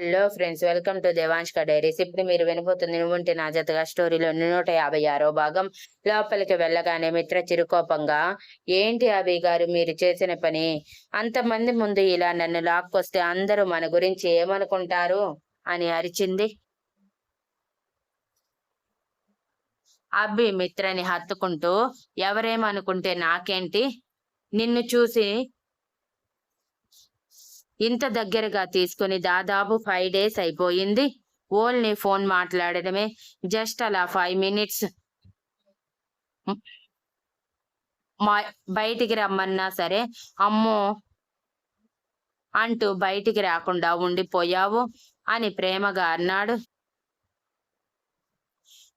Hello friends welcome to దేవాంష్క diaries. ఇప్పుడు మీరు వినబోతుంది నువ్వుంటే నా జతగా స్టోరీలో నూట యాభై ఆరో భాగం. లోపలికి వెళ్ళగానే మిత్ర చిరుకోపంగా ఏంటి అభి గారు మీరు చేసిన పని? అంతమంది ముందు ఇలా నన్ను లాక్కొస్తే అందరూ మన గురించి ఏమనుకుంటారు? అని అరిచింది. అభి మిత్రని హత్తుకుంటూ ఎవరేమనుకుంటే నాకేంటి? నిన్ను చూసి ఇంత దగ్గరగా తీసుకుని దాదాపు ఫైవ్ డేస్ అయిపోయింది. ఓల్ని ఫోన్ మాట్లాడడమే జస్ట్ అలా ఫైవ్ మినిట్స్ మా బయటికి రమ్మన్నా సరే అమ్మో! అంటూ బయటికి రాకుండా ఉండిపోయావు అని ప్రేమగా అన్నాడు.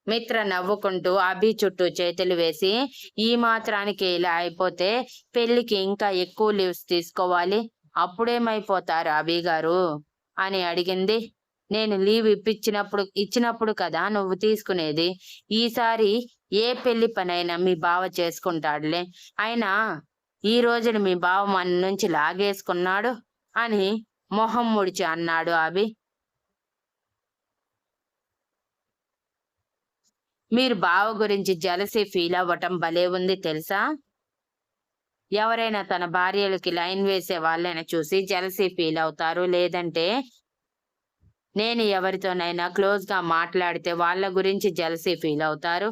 మిత్ర నవ్వుకుంటూ అభి చుట్టూ చేతులు వేసి ఈ మాత్రానికి ఇలా అయిపోతే పెళ్ళికి ఇంకా ఎక్కువ లీవ్స్ తీసుకోవాలి. అప్పుడేమైపోతారు అభి గారు? అని అడిగింది. నేను లీవ్ ఇప్పించినప్పుడు ఇచ్చినప్పుడు కదా నువ్వు తీసుకునేది? ఈసారి ఏ పెళ్ళి పనైనా మీ బావ చేసుకుంటాడులే. అయినా ఈ రోజున మీ బావ మన నుంచి లాగేసుకున్నాడు అని మొహం ముడిచి అన్నాడు అభి. మీరు బావ గురించి జలసి ఫీల్ అవ్వటం భలే ఉంది తెలుసా? ఎవరైనా తన భార్యలకి లైన్ వేసే వాళ్ళైనా చూసి జెలసీ ఫీల్ అవుతారు. లేదంటే నేను ఎవరితోనైనా క్లోజ్గా మాట్లాడితే వాళ్ళ గురించి జెలసీ ఫీల్ అవుతారు.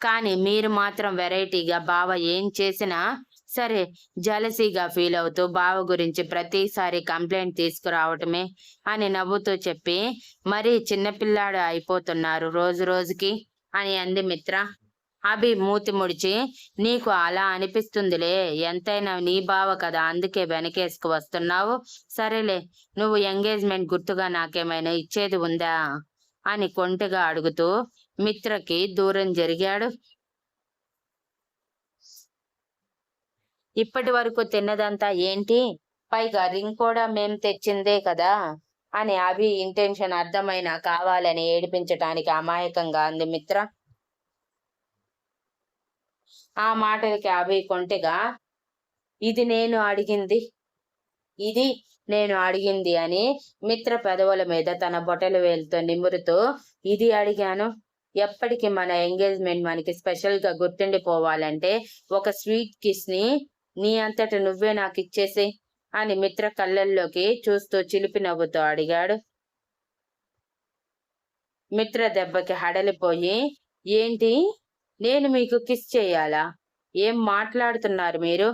కానీ మీరు మాత్రం వెరైటీగా బావ ఏం చేసినా సరే జలసీగా ఫీల్ అవుతూ బావ గురించి ప్రతిసారి కంప్లైంట్ తీసుకురావటమే అని నవ్వుతూ చెప్పి మరీ చిన్నపిల్లాడు అయిపోతున్నారు రోజు రోజుకి అని అంది మిత్ర. అభి మూతి ముడిచి నీకు అలా అనిపిస్తుందిలే ఎంతైనా నీ బావ కదా అందుకే వెనకేసుకు వస్తున్నావు. సరేలే నువ్వు ఎంగేజ్మెంట్ గుర్తుగా నాకేమైనా ఇచ్చేది ఉందా? అని కొంటగా అడుగుతూ మిత్రకి దూరం జరిగాడు. ఇప్పటి వరకు తిన్నదంతా ఏంటి? పైగా రింగ్ కూడా మేం తెచ్చిందే కదా? అని అభి ఇంటెన్షన్ అర్థమైనా కావాలని ఏడిపించటానికి అమాయకంగా అంది మిత్ర. ఆ మాటలకి అభి కొంటెగా ఇది నేను అడిగింది. ఇది నేను అడిగింది అని మిత్ర పెదవుల మీద తన బొటలు వేలుతో నిమురుతూ ఇది అడిగాను. ఎప్పటికీ మన ఎంగేజ్మెంట్ మనకి స్పెషల్గా గుర్తుండిపోవాలంటే ఒక స్వీట్ కిస్ని నీ అంతట నువ్వే నాకు ఇచ్చేసి అని మిత్ర కళ్ళల్లోకి చూస్తూ చిలిపి నవ్వుతూ అడిగాడు. మిత్ర దెబ్బకి హడలిపోయి ఏంటి? నేను మీకు కిస్ చేయాలా? ఏం మాట్లాడుతున్నారు మీరు?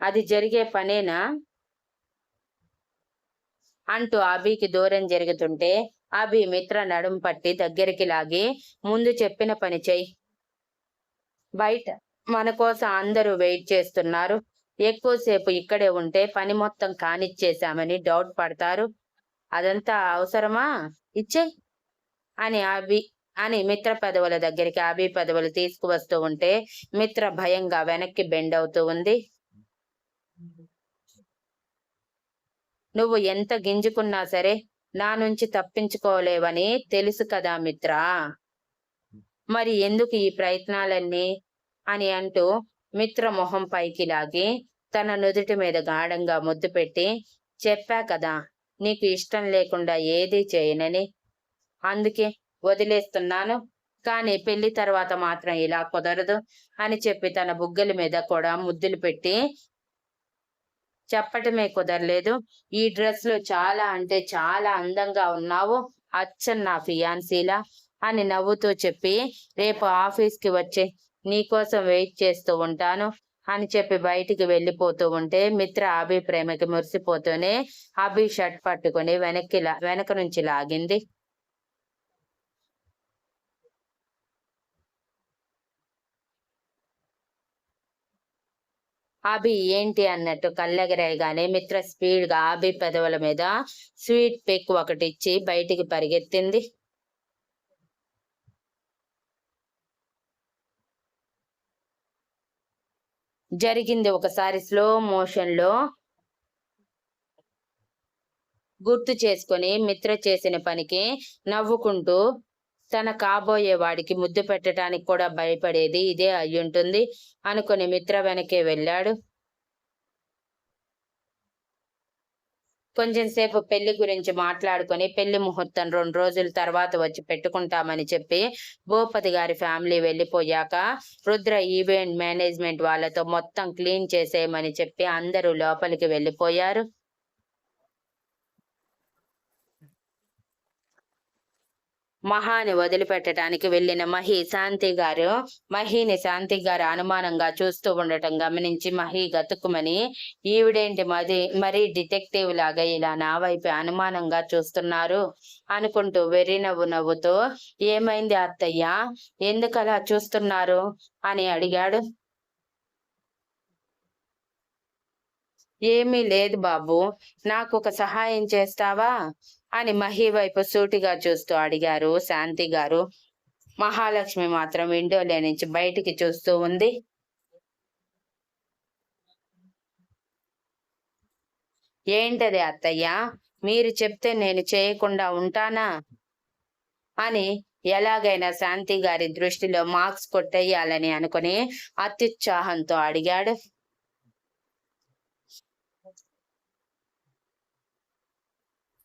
అది జరిగే పనేనా? అంటూ అభికి దూరం జరుగుతుంటే అభి మిత్ర నడుం పట్టి దగ్గరికి లాగి ముందు చెప్పిన పని చెయ్యి. బయట మన కోసం అందరూ వెయిట్ చేస్తున్నారు. ఎక్కువసేపు ఇక్కడే ఉంటే పని మొత్తం కానిచ్చేశామని డౌట్ పడతారు. అదంతా అవసరమా? ఇచ్చే? అని అభి అని మిత్ర పెదవుల దగ్గరికి అభి పెదవులు తీసుకువస్తూ ఉంటే మిత్ర భయంగా వెనక్కి బెండ్ అవుతూ ఉంది. నువ్వు ఎంత గింజుకున్నా సరే నా నుంచి తప్పించుకోలేవని తెలుసు కదా మిత్ర. మరి ఎందుకు ఈ ప్రయత్నాలన్నీ? అని అంటూ మిత్ర మొహం పైకి లాగి తన నుదుటి మీద గాఢంగా ముద్దు పెట్టి చెప్పా కదా నీకు ఇష్టం లేకుండా ఏదీ చేయనని. అందుకే వదిలేస్తున్నాను కానీ పెళ్ళి తర్వాత మాత్రం ఇలా కుదరదు అని చెప్పి తన బుగ్గల మీద కూడా ముద్దులు పెట్టి చెప్పటమే కుదరలేదు. ఈ డ్రెస్లో చాలా అంటే చాలా అందంగా ఉన్నావు అచ్చన్ నా ఫియాన్సీలా అని నవ్వుతూ చెప్పి రేపు ఆఫీస్కి వచ్చే నీకోసం వెయిట్ చేస్తూ ఉంటాను అని చెప్పి బయటికి వెళ్ళిపోతూ ఉంటే మిత్ర అభి ప్రేమకి మురిసిపోతూనే అభి షర్ట్ పట్టుకుని వెనక్కి లా- వెనక నుంచి లాగింది. అభి ఏంటి అన్నట్టు కళ్ళెగరేయగానే మిత్ర స్పీడ్గా అభి పెదవుల మీద స్వీట్ పిక్ ఒకటి ఇచ్చి బయటికి పరిగెత్తింది. జరిగింది ఒకసారి స్లో మోషన్లో గుర్తు చేసుకొని మిత్ర చేసిన పనికి నవ్వుకుంటూ తన కాబోయే వాడికి ముద్దు పెట్టడానికి కూడా భయపడేది ఇదే అయ్యుంటుంది అనుకుని మిత్ర వెనకే వెళ్ళాడు. కొంచెం సేపు పెళ్ళి గురించి మాట్లాడుకొని పెళ్ళి ముహూర్తం రెండు రోజుల తర్వాత వచ్చి పెట్టుకుంటామని చెప్పి భూపతి గారి ఫ్యామిలీ వెళ్ళిపోయాక రుద్ర ఈవెంట్ మేనేజ్మెంట్ వాళ్ళతో మొత్తం క్లీన్ చేసేయమని చెప్పి అందరూ లోపలికి వెళ్ళిపోయారు. మహాని వదిలిపెట్టడానికి వెళ్ళిన మహి శాంతి గారు మహిని శాంతి గారు అనుమానంగా చూస్తూ ఉండటం గమనించి మహి గతుకుమని ఈవిడేంటి మది మరీ డిటెక్టివ్ లాగా ఇలా నా వైపు అనుమానంగా చూస్తున్నారు? అనుకుంటూ వెర్రి నవ్వు నవ్వుతూ ఏమైంది అత్తయ్య? ఎందుకలా చూస్తున్నారు? అని అడిగాడు. ఏమీ లేదు బాబు నాకు ఒక సహాయం చేస్తావా? అని మహి వైపు సూటిగా చూస్తూ అడిగారు. శాంతి గారు మహాలక్ష్మి మాత్రం విండోలే నుంచి బయటికి చూస్తూ ఉంది. ఏంటది అత్తయ్య? మీరు చెప్తే నేను చేయకుండా ఉంటానా? అని ఎలాగైనా శాంతి గారి దృష్టిలో మార్క్స్ కొట్టేయాలని అనుకుని అత్యుత్సాహంతో అడిగాడు.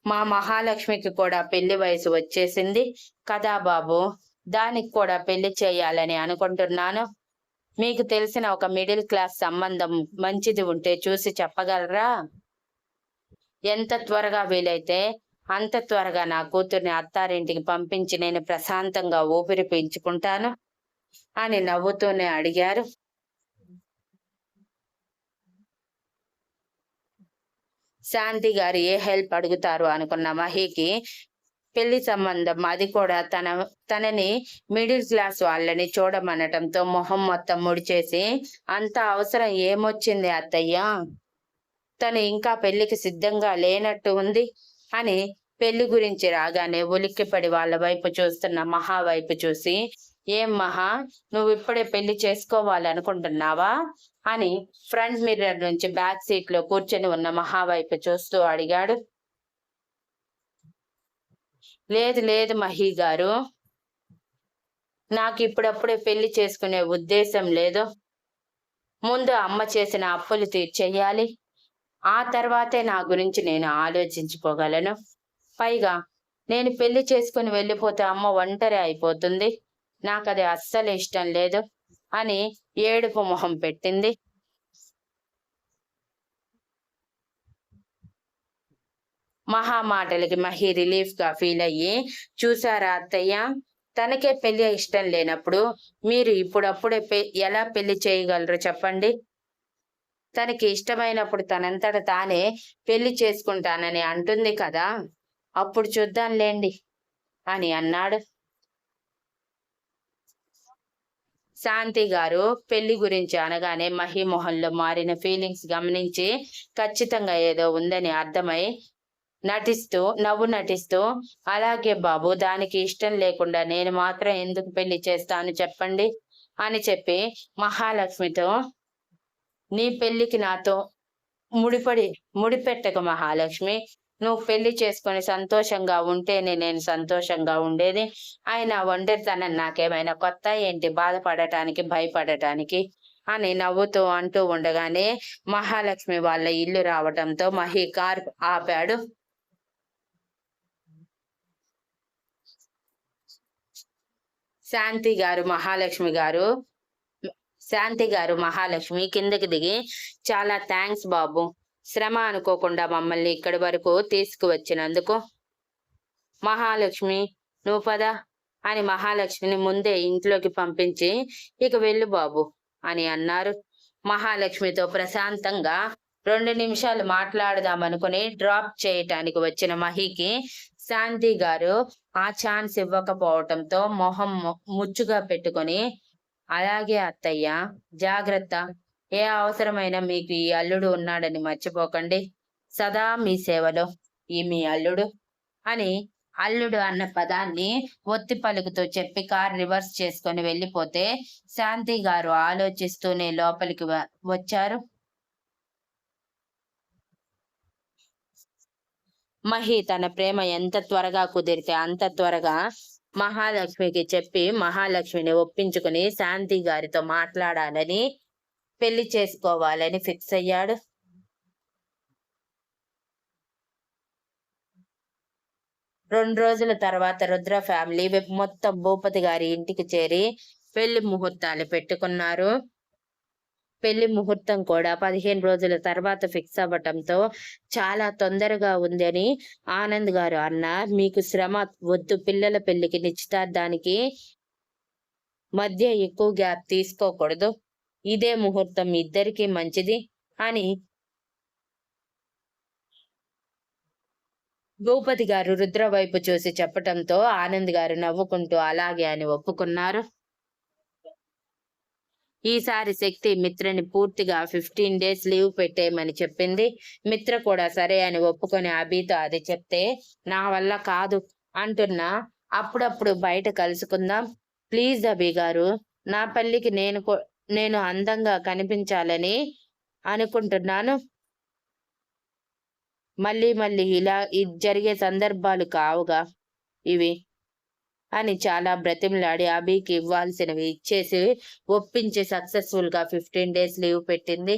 మా మహాలక్ష్మికి కూడా పెళ్ళి వయసు వచ్చేసింది. కదా బాబు? దానికి కూడా పెళ్ళి చేయాలని అనుకుంటున్నాను. మీకు తెలిసిన ఒక మిడిల్ క్లాస్ సంబంధం మంచిది ఉంటే చూసి చెప్పగలరా? ఎంత త్వరగా వీలైతే అంత త్వరగా నా కూతుర్ని అత్తారింటికి పంపించి నేను ప్రశాంతంగా ఊపిరి పీల్చుకుంటాను అని నవ్వుతూనే అడిగారు. శాంతి గారు ఏ హెల్ప్ అడుగుతారు అనుకున్న మహికి పెళ్ళి సంబంధం అది కూడా తన తనని మిడిల్ క్లాస్ వాళ్ళని చూడమనటంతో మొహం మొత్తం ముడిచేసి అంత అవసరం ఏమొచ్చింది అత్తయ్య? తను ఇంకా పెళ్ళికి సిద్ధంగా లేనట్టు ఉంది అని పెళ్ళి గురించి రాగానే ఉలిక్కిపడి వాళ్ళ వైపు చూస్తున్న మహా వైపు చూసి ఏం మహా నువ్వు ఇప్పుడే పెళ్ళి చేసుకోవాలనుకుంటున్నావా? అని ఫ్రంట్ మిర్రర్ నుంచి బ్యాక్ సీట్లో కూర్చొని ఉన్న మహా వైపు చూస్తూ అడిగాడు. లేదు లేదు మహి గారు. నాకు ఇప్పుడప్పుడే పెళ్ళి చేసుకునే ఉద్దేశం లేదు. ముందు అమ్మ చేసిన అప్పులు తీర్చేయాలి. ఆ తర్వాతే నా గురించి నేను ఆలోచించుకోగలను. పైగా నేను పెళ్ళి చేసుకుని వెళ్ళిపోతే అమ్మ ఒంటరి అయిపోతుంది. నాకు అది అస్సలు ఇష్టం లేదు. అని ఏడుపు మొహం పెట్టింది. మహా మాటలకి మహి రిలీఫ్గా ఫీల్ అయ్యి చూసారా అత్తయ్య తనకే పెళ్ళి ఇష్టం లేనప్పుడు మీరు ఇప్పుడప్పుడే ఎలా పెళ్ళి చేయగలరు చెప్పండి? తనకి ఇష్టమైనప్పుడు తనంతట తానే పెళ్ళి చేసుకుంటానని అంటుంది కదా అప్పుడు చూద్దాంలేండి అని అన్నాడు. శాంతి గారు పెళ్ళి గురించి అనగానే మహిమోహన్లో మారిన ఫీలింగ్స్ గమనించి ఖచ్చితంగా ఏదో ఉందని అర్థమై నటిస్తూ నవ్వు నటిస్తూ అలాగే బాబు దానికి ఇష్టం లేకుండా నేను మాత్రం ఎందుకు పెళ్ళి చేస్తాను చెప్పండి అని చెప్పి మహాలక్ష్మితో నీ పెళ్ళికి నాతో ముడిపడి ముడిపెట్టక మహాలక్ష్మి నువ్వు పెళ్ళి చేసుకొని సంతోషంగా ఉంటేనే నేను సంతోషంగా ఉండేది. ఆయన ఒంటరితనం నాకేమైనా కొత్త ఏంటి? బాధపడటానికి భయపడటానికి అని నవ్వుతూ అంటూ ఉండగానే మహాలక్ష్మి వాళ్ళ ఇల్లు రావటంతో మహి కార్ ఆపాడు. శాంతి గారు మహాలక్ష్మి గారు శాంతి గారు మహాలక్ష్మి కిందకి దిగి చాలా థ్యాంక్స్ బాబు. శ్రమ అనుకోకుండా మమ్మల్ని ఇక్కడి వరకు తీసుకువచ్చినందుకు. మహాలక్ష్మి నువ్వు పద అని మహాలక్ష్మిని ముందే ఇంట్లోకి పంపించి ఇక వెళ్ళు బాబు అని అన్నారు. మహాలక్ష్మితో ప్రశాంతంగా రెండు నిమిషాలు మాట్లాడదామనుకుని డ్రాప్ చేయటానికి వచ్చిన మహికి శాంతి గారు ఆ ఛాన్స్ ఇవ్వకపోవటంతో మొహం ముచ్చుగా పెట్టుకొని అలాగే అత్తయ్య జాగ్రత్త. ఏ అవసరమైనా మీకు ఈ అల్లుడు ఉన్నాడని మర్చిపోకండి. సదా మీ సేవలో ఈ మీ అల్లుడు అని అల్లుడు అన్న పదాన్ని ఒత్తి పలుకుతూ చెప్పి కార్ రివర్స్ చేసుకొని వెళ్ళిపోతే శాంతి గారు ఆలోచిస్తూనే లోపలికి వచ్చారు. మహి తన ప్రేమ ఎంత త్వరగా కుదిరితే అంత త్వరగా మహాలక్ష్మికి చెప్పి మహాలక్ష్మిని ఒప్పించుకుని శాంతి గారితో మాట్లాడాలని పెళ్ళి చేసుకోవాలని ఫిక్స్ అయ్యాడు. రెండు రోజుల తర్వాత రుద్ర ఫ్యామిలీ మొత్తం భూపతి గారి ఇంటికి చేరి పెళ్ళి ముహూర్తాలు పెట్టుకున్నారు. పెళ్ళి ముహూర్తం కూడా పదిహేను రోజుల తర్వాత ఫిక్స్ అవ్వటంతో చాలా తొందరగా ఉందని ఆనంద్ గారు అన్న మీకు శ్రమ వద్దు పిల్లల పెళ్ళికి నిశ్చితార్థానికి మధ్య ఎక్కువ గ్యాప్ తీసుకోకూడదు. ఇదే ముహూర్తం ఇద్దరికి మంచిది అని భూపతి గారు రుద్ర వైపు చూసి చెప్పటంతో ఆనంద్ గారు నవ్వుకుంటూ అలాగే అని ఒప్పుకున్నారు. ఈసారి శక్తి మిత్రని పూర్తిగా ఫిఫ్టీన్ డేస్ లీవ్ పెట్టేయమని చెప్పింది. మిత్ర కూడా సరే అని ఒప్పుకొని అభితో అది చెప్తే నా వల్ల కాదు అంటున్నా. అప్పుడప్పుడు బయట కలుసుకుందాం. ప్లీజ్ అభి గారు నా పెళ్ళికి నేను నేను అందంగా కనిపించాలని అనుకుంటున్నాను. మళ్ళీ మళ్ళీ ఇలా జరిగే సందర్భాలు కావుగా ఇవి అని చాలా బ్రతిమలాడి అభికి ఇవ్వాల్సినవి ఇచ్చేసి ఒప్పించి సక్సెస్ఫుల్గా ఫిఫ్టీన్ డేస్ లీవ్ పెట్టింది.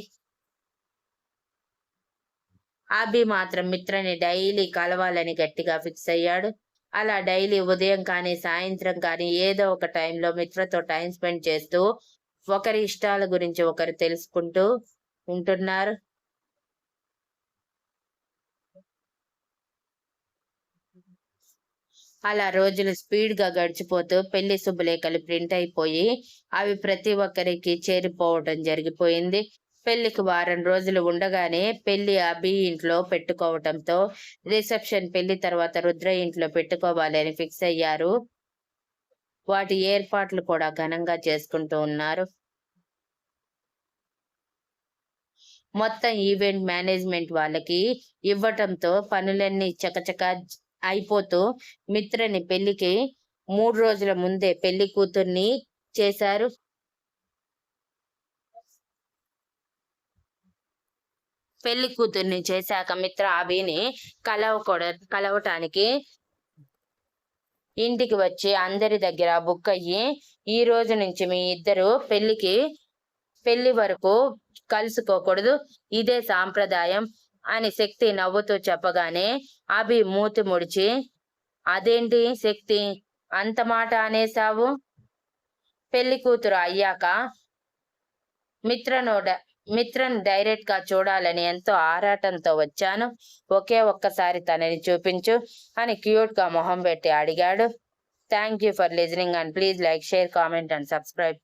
అభి మాత్రం మిత్రని డైలీ కలవాలని గట్టిగా ఫిక్స్ అయ్యాడు. అలా డైలీ ఉదయం కానీ సాయంత్రం కానీ ఏదో ఒక టైంలో మిత్రతో టైం స్పెండ్ చేస్తూ ఒకరి ఇష్టాల గురించి ఒకరు తెలుసుకుంటూ ఉంటున్నారు. అలా రోజులు స్పీడ్గా గడిచిపోతూ పెళ్ళి శుభలేఖలు ప్రింట్ అయిపోయి అవి ప్రతి ఒక్కరికి చేరిపోవటం జరిగిపోయింది. పెళ్ళికి వారం రోజులు ఉండగానే పెళ్ళి అభి ఇంట్లో పెట్టుకోవటంతో రిసెప్షన్ పెళ్ళి తర్వాత రుద్ర ఇంట్లో పెట్టుకోవాలని ఫిక్స్ అయ్యారు. వాటి ఏర్పాట్లు కూడా ఘనంగా చేసుకుంటూ ఉన్నారు. మొత్తం ఈవెంట్ మేనేజ్మెంట్ వాళ్ళకి ఇవ్వటంతో పనులన్నీ చకచక అయిపోతూ మిత్రని పెళ్ళికి మూడు రోజుల ముందే పెళ్ళి కూతుర్ని చేశారు. పెళ్ళి కూతుర్ని చేశాక మిత్ర అభిని కలవకూడ కలవటానికి ఇంటికి వచ్చి అందరి దగ్గర బుక్ అయ్యి ఈ రోజు నుంచి మీ ఇద్దరు పెళ్ళికి పెళ్ళి వరకు కలుసుకోకూడదు ఇదే సాంప్రదాయం అని శక్తి నవ్వుతూ చెప్పగానే అభి మూతి ముడిచి అదేంటి శక్తి? అంత మాట అనేసావు పెళ్ళి కూతురు అయ్యాక మిత్రను మిత్రను డైరెక్ట్గా చూడాలని ఎంతో ఆరాటంతో వచ్చాను. ఒకే ఒక్కసారి తనని చూపించు అని క్యూట్గా మొహం పెట్టి అడిగాడు. Thank you for listening and please like share comment and subscribe.